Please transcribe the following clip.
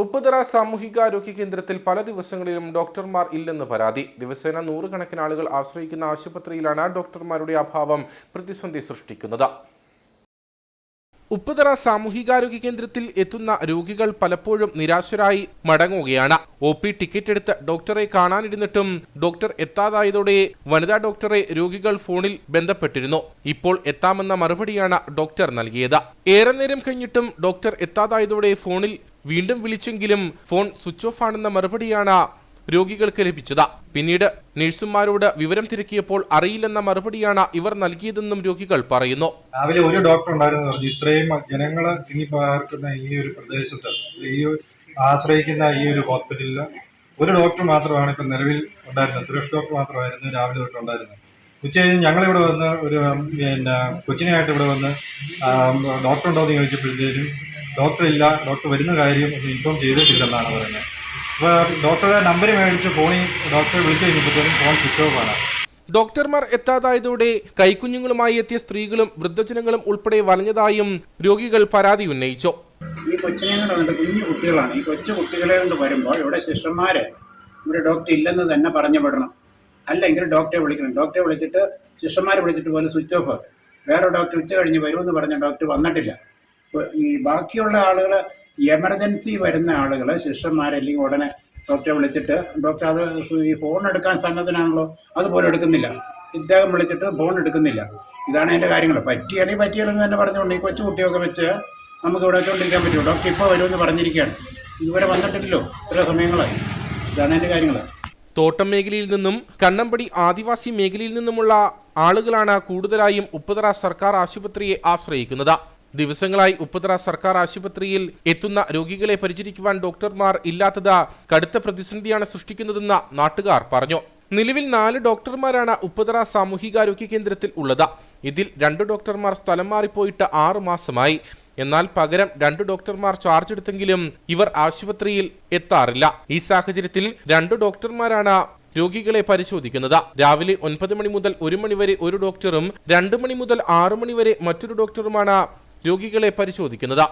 ഉപ്പുതറ സാമൂഹികാരോഗ്യ കേന്ദ്രത്തിൽ പല ദിവസങ്ങളിലും ഡോക്ടർമാർ ഇല്ലെന്ന് പരാതി. ദിവസേന നൂറുകണക്കിന് ആളുകൾ ആശ്രയിക്കുന്ന ആശുപത്രിയിലാണ് ഡോക്ടർമാരുടെ അഭാവം പ്രതിസന്ധി സൃഷ്ടിക്കുന്നത്. ഉപ്പുതറ സാമൂഹികാരോഗ്യ കേന്ദ്രത്തിൽ എത്തുന്ന രോഗികൾ പലപ്പോഴും നിരാശരായി മടങ്ങുകയാണ്. ഒ പി ടിക്കറ്റ് എടുത്ത് ഡോക്ടറെ കാണാനിരുന്നിട്ടും ഡോക്ടർ എത്താതായതോടെ വനിതാ ഡോക്ടറെ രോഗികൾ ഫോണിൽ ബന്ധപ്പെട്ടിരുന്നു. ഇപ്പോൾ എത്താമെന്ന മറുപടിയാണ് ഡോക്ടർ നൽകിയത്. ഏറെ നേരം കഴിഞ്ഞിട്ടും ഡോക്ടർ എത്താതായതോടെ ഫോണിൽ വീണ്ടും വിളിച്ചെങ്കിലും ഫോൺ സ്വിച്ച് ഓഫ് ആണെന്ന മറുപടിയാണ് രോഗികൾക്ക് ലഭിച്ചത്. പിന്നീട് നഴ്സുമാരോട് വിവരം തിരക്കിയപ്പോൾ അറിയില്ലെന്ന മറുപടിയാണ് ഇവർ നൽകിയതെന്നും രോഗികൾ പറയുന്നു. രാവിലെ ഒരു ഡോക്ടർ ഉണ്ടായിരുന്നു പറഞ്ഞു. ഇത്രയും ജനങ്ങൾ ഇനി പാർക്കുന്ന ഈ ഒരു പ്രദേശത്ത് ഈ ആശ്രയിക്കുന്ന ഈ ഒരു ഹോസ്പിറ്റലിൽ ഒരു ഡോക്ടർ മാത്രമാണ് ഇപ്പം നിലവിൽ ഉണ്ടായിരുന്നത്. സുരേഷ് ഡോക്ടർ മാത്രമായിരുന്നു രാവിലെ തൊട്ട് ഉണ്ടായിരുന്നത്. ഉച്ച കഴിഞ്ഞ് ഞങ്ങളിവിടെ വന്ന് ഒരു പിന്നെ കൊച്ചിനെയായിട്ട് ഇവിടെ വന്ന് ഡോക്ടർ ഉണ്ടോ എന്ന് ചോദിച്ചപ്പോഴത്തേനും ഡോക്ടർ ഇല്ല ഡോക്ടർ വരുന്ന കാര്യം ഒന്ന് ഇൻഫോം ചെയ്തിട്ടില്ലെന്നാണ് പറയുന്നത്. അപ്പോൾ ഡോക്ടറുടെ നമ്പർ മേടിച്ച് ഫോണിൽ ഡോക്ടറെ വിളിച്ചു കഴിഞ്ഞപ്പോഴത്തേക്കും ഫോൺ സ്വിച്ച് ഓഫ് ആണ്. ഡോക്ടർമാർ എത്താതായതോടെ കൈക്കുഞ്ഞുങ്ങളുമായി എത്തിയ സ്ത്രീകളും വൃദ്ധജനങ്ങളും ഉൾപ്പെടെ വലഞ്ഞതായും രോഗികൾ പരാതി ഉന്നയിച്ചു. ഈ കൊച്ചിനെ കൊണ്ട് കുഞ്ഞു കുട്ടികളാണ്. ഈ കൊച്ചു കുട്ടികളെ കൊണ്ട് വരുമ്പോൾ ഇവിടെ സിസ്റ്റർമാര് ഇവിടെ ഡോക്ടർ ഇല്ലെന്ന് തന്നെ പറഞ്ഞു വിടണം. അല്ലെങ്കിൽ ഡോക്ടറെ വിളിക്കണം. ഡോക്ടറെ വിളിച്ചിട്ട് ശിഷ്യന്മാരെ വിളിച്ചിട്ട് പോലും സ്വിച്ച് ഓഫ് വേറെ ഡോക്ടർ ഉച്ച കഴിഞ്ഞ് വരുമെന്ന് പറഞ്ഞ ഡോക്ടർ വന്നിട്ടില്ല. ഈ ബാക്കിയുള്ള ആളുകൾ എമർജൻസി വരുന്ന ആളുകൾ സിസ്റ്റർമാർ അല്ലെങ്കിൽ ഉടനെ ഡോക്ടറെ വിളിച്ചിട്ട് ഡോക്ടർ അത് ഈ ഫോൺ എടുക്കാൻ സന്നദ്ധനാണല്ലോ അതുപോലെ എടുക്കുന്നില്ല. ഇദ്ദേഹം വിളിച്ചിട്ട് ഫോൺ എടുക്കുന്നില്ല. ഇതാണ് എന്റെ കാര്യങ്ങൾ. പറ്റിയാണെങ്കിൽ പറ്റിയാലെന്ന് തന്നെ പറഞ്ഞുകൊണ്ട് ഈ കൊച്ചു കുട്ടിയൊക്കെ വെച്ച് നമുക്ക് ഇവിടെ വെച്ചുകൊണ്ടിരിക്കാൻ പറ്റുമോ? ഡോക്ടർ ഇപ്പോൾ വരുമെന്ന് പറഞ്ഞിരിക്കുകയാണ്. ഇതുവരെ വന്നിട്ടില്ലല്ലോ ഇത്ര സമയങ്ങളായി ഇതാണ് എന്റെ കാര്യങ്ങൾ തോട്ടം മേഖലയിൽ നിന്നും കണ്ണമ്പടി ആദിവാസി മേഖലയിൽ നിന്നുമുള്ള ആളുകളാണ് കൂടുതലായും ഉപ്പുതറ സർക്കാർ ആശുപത്രിയെ ആശ്രയിക്കുന്നത്. ദിവസങ്ങളായി ഉപ്പുതറ സർക്കാർ ആശുപത്രിയിൽ എത്തുന്ന രോഗികളെ പരിചരിക്കുവാൻ ഡോക്ടർമാർ ഇല്ലാത്തത് കടുത്ത പ്രതിസന്ധിയാണ് സൃഷ്ടിക്കുന്നതെന്ന് നാട്ടുകാർ പറഞ്ഞു. നിലവിൽ നാല് ഡോക്ടർമാരാണ് ഉപ്പുതറ സാമൂഹികാരോഗ്യ കേന്ദ്രത്തിൽ ഉള്ളത്. ഇതിൽ രണ്ട് ഡോക്ടർമാർ സ്ഥലം മാറിപ്പോയിട്ട് ആറു മാസമായി. എന്നാൽ പകരം രണ്ട് ഡോക്ടർമാർ ചാർജ് എടുത്തെങ്കിലും ഇവർ ആശുപത്രിയിൽ എത്താറില്ല. ഈ സാഹചര്യത്തിൽ രണ്ട് ഡോക്ടർമാരാണ് രോഗികളെ പരിശോധിക്കുന്നത്. രാവിലെ ഒൻപത് മണി മുതൽ ഒരു മണി വരെ ഒരു ഡോക്ടറും രണ്ട് മണി മുതൽ ആറു മണി വരെ മറ്റൊരു ഡോക്ടറുമാണ് രോഗികളെ പരിശോധിക്കുന്നത്.